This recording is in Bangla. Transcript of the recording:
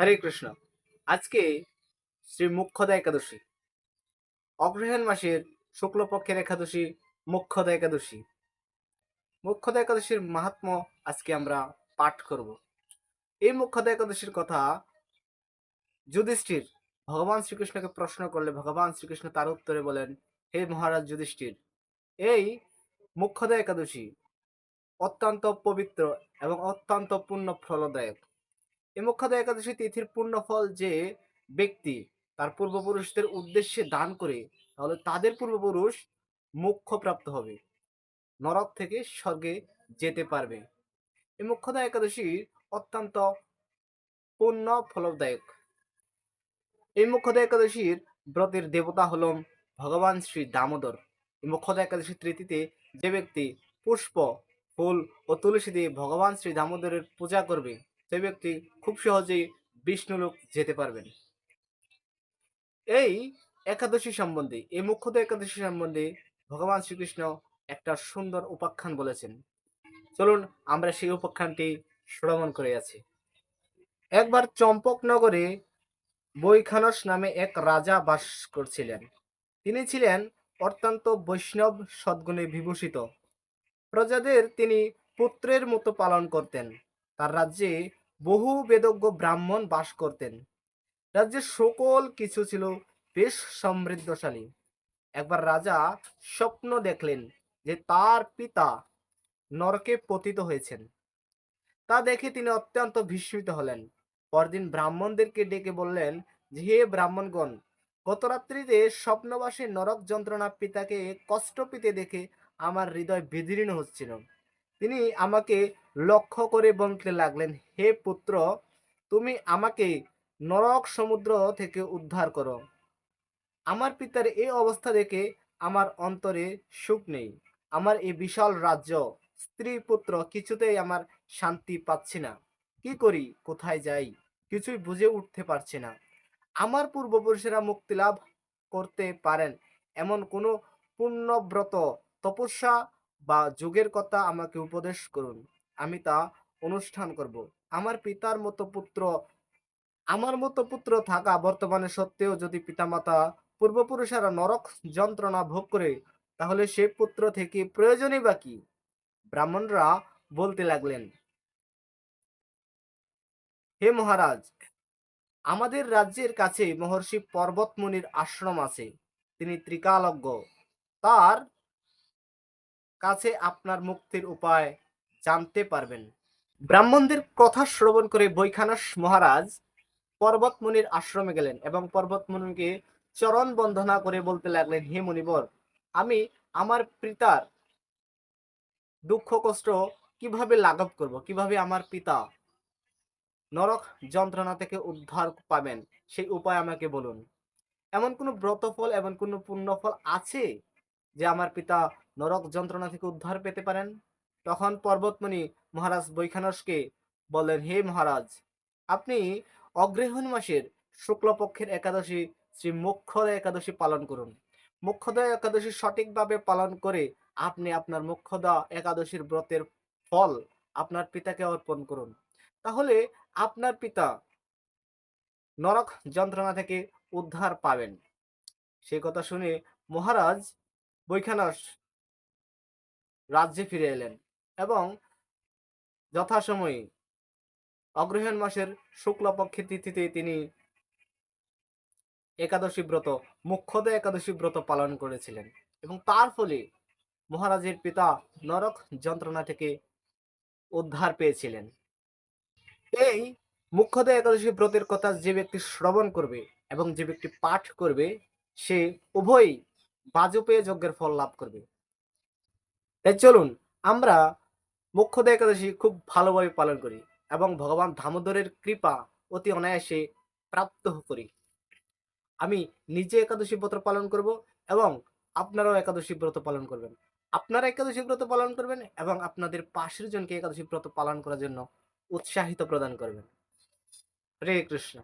হরে কৃষ্ণ। আজকে শ্রী মুখ্যদা একাদশী। অগ্রহায়ণ মাসের শুক্লপক্ষের একাদশী, মুখ্যদা একাদশী। মুখ্যদা একাদশীর মাহাত্ম আজকে আমরা পাঠ করব। এই মুখ্যদা একাদশীর কথা যুধিষ্ঠির ভগবান শ্রীকৃষ্ণকে প্রশ্ন করলে ভগবান শ্রীকৃষ্ণ তার উত্তরে বলেন, হে মহারাজ যুধিষ্ঠির, এই মুখ্যদা একাদশী অত্যন্ত পবিত্র এবং অত্যন্ত পূর্ণ ফলদায়ক। এই মুখ্যদা একাদশী তিথির পূর্ণ ফল যে ব্যক্তি তার পূর্বপুরুষদের উদ্দেশ্যে দান করে, তাহলে তাদের পূর্বপুরুষ মোক্ষ প্রাপ্ত হবে। নরক থেকে স্বর্গে যেতে পারবে। এই মুখ্যদা একাদশী অত্যন্ত পূর্ণ ফলদায়ক এই মুখ্যদা একাদশীর ব্রতের দেবতা হল ভগবান শ্রী দামোদর। এই মুখ্যদা একাদশীর তৃতীতে যে ব্যক্তি পুষ্প, ফুল ও তুলসী দিয়ে ভগবান শ্রী দামোদরের পূজা করবে সেই ব্যক্তি খুব সহজেই বিষ্ণুলোক যেতে পারবেন। এই একাদশী সম্বন্ধে, এই মুখ্যত একাদশী সম্বন্ধে ভগবান শ্রীকৃষ্ণ একটা সুন্দর উপাখ্যান বলেছেন। চলুন আমরা সেই উপাখ্যানটি শ্রবণ করে আছি। একবার চম্পকনগরে বৈখানস নামে এক রাজা বাস করছিলেন। তিনি ছিলেন অত্যন্ত বৈষ্ণব সদ্গুণে বিভূষিত। প্রজাদের তিনি পুত্রের মতো পালন করতেন। তার রাজ্যে বহু বেদজ্ঞ ব্রাহ্মণ বাস করতেন। রাজ্যের সকল কিছু ছিল বেশ সমৃদ্ধশালী। একবার রাজা স্বপ্ন দেখলেন যে তার পিতা নরকে পতিত হয়েছেন। তা দেখে তিনি অত্যন্ত বিস্মিত হলেন। পরদিন ব্রাহ্মণদেরকে ডেকে বললেন যে, হে ব্রাহ্মণগণ, গত রাত্রিতে স্বপ্নবাসে নরক যন্ত্রণা পিতাকে কষ্ট পেতে দেখে আমার হৃদয় বিদীর্ণ হচ্ছিল। তিনি আমাকে লক্ষ্য করে বলতে লাগলেন, হে পুত্র, তুমি আমাকে নরক সমুদ্র থেকে উদ্ধার করো। আমার পিতার এই অবস্থা দেখে আমার অন্তরে সুখ নেই। আমার এই বিশাল রাজ্য, স্ত্রী পুত্র, কিছুতেই আমার শান্তি পাচ্ছি না। কি করি? কোথায় যাই? কিছুই বুঝে উঠতে পারছি না। আমার পূর্বপুরুষেরা মুক্তি লাভ করতে পারেন এমন কোনো পূর্ণব্রত তপস্যা বা যুগের কথা আমাকে উপদেশ করুন। আমি তা অনুষ্ঠান করব। আমার পিতার মতো পুত্র, আমার মতো পুত্র থাকা বর্তমানে সত্ত্বেও যদি পিতামাতা পূর্বপুরুষেরা নরক যন্ত্রণা ভোগ করে, তাহলে সে পুত্র থেকে প্রয়োজনই বা কি? ব্রাহ্মণরা বলতে লাগলেন, হে মহারাজ, আমাদের রাজ্যের কাছে মহর্ষি পর্বতমুনির আশ্রম আছে। তিনি ত্রিকালজ্ঞ। তার কাছে আপনার মুক্তির উপায় জানতে পারবেন। ব্রাহ্মণদের কথা শ্রবণ করে বৈখানস মহারাজ পর্বতমুনির আশ্রমে গেলেন এবং পর্বতমুনিকে চরণ বন্ধনা করে বলতে লাগলেন, হে মুনিবর, আমি আমার পিতার দুঃখ, কষ্ট কীভাবে লাঘব করব? কীভাবে আমার পিতা নরক যন্ত্রণা থেকে উদ্ধার পাবেন? সেই উপায় আমাকে বলুন। এমন কোনো ব্রতফল, এমন কোনো পুণ্যফল আছে যে আমার পিতা নরক যন্ত্রণা থেকে উদ্ধার পেতে পারেন? তখন পর্বতমণি মহারাজ বৈখানসকে বললেন, হে মহারাজ, আপনি অগ্রহণ মাসের শুক্লপক্ষের একাদশী শ্রী মুখ্যদয় একাদশী পালন করুন। মুখ্যদয় একাদশী সঠিকভাবে পালন করে আপনি আপনার মুখ্যদা একাদশীর ব্রতের ফল আপনার পিতাকে অর্পণ করুন। তাহলে আপনার পিতা নরক যন্ত্রণা থেকে উদ্ধার পাবেন। সেই কথা শুনে মহারাজ বৈখানস রাজ্যে ফিরে এলেন। এবং যথাসময়ে অগ্রহায়ণ মাসের শুক্লপক্ষের তিথিতে তিনি একাদশী ব্রত, মুখ্যদ একাদশী ব্রত পালন করেছিলেন এবং তার ফলে মহারাজের পিতা নরক যন্ত্রণা থেকে উদ্ধার পেয়েছিলেন। এই মুখ্যদ একাদশী ব্রতের কথা যে ব্যক্তি শ্রবণ করবে এবং যে ব্যক্তি পাঠ করবে, সে উভয়ই বাজপেয় যজ্ঞের ফল লাভ করবে। তাই চলুন, আমরা মুখ্যদ একাদশী খুব ভালোভাবে পালন করি এবং ভগবান দামোদরের কৃপা অতি অনায়াসে প্রাপ্ত করি। আমি নিজে একাদশী ব্রত পালন করব এবং আপনারাও একাদশী ব্রত পালন করবেন। আপনারা একাদশী ব্রত পালন করবেন এবং আপনাদের পাশের জনকে একাদশী ব্রত পালন করার জন্য উৎসাহিত প্রদান করবেন। হরে কৃষ্ণ।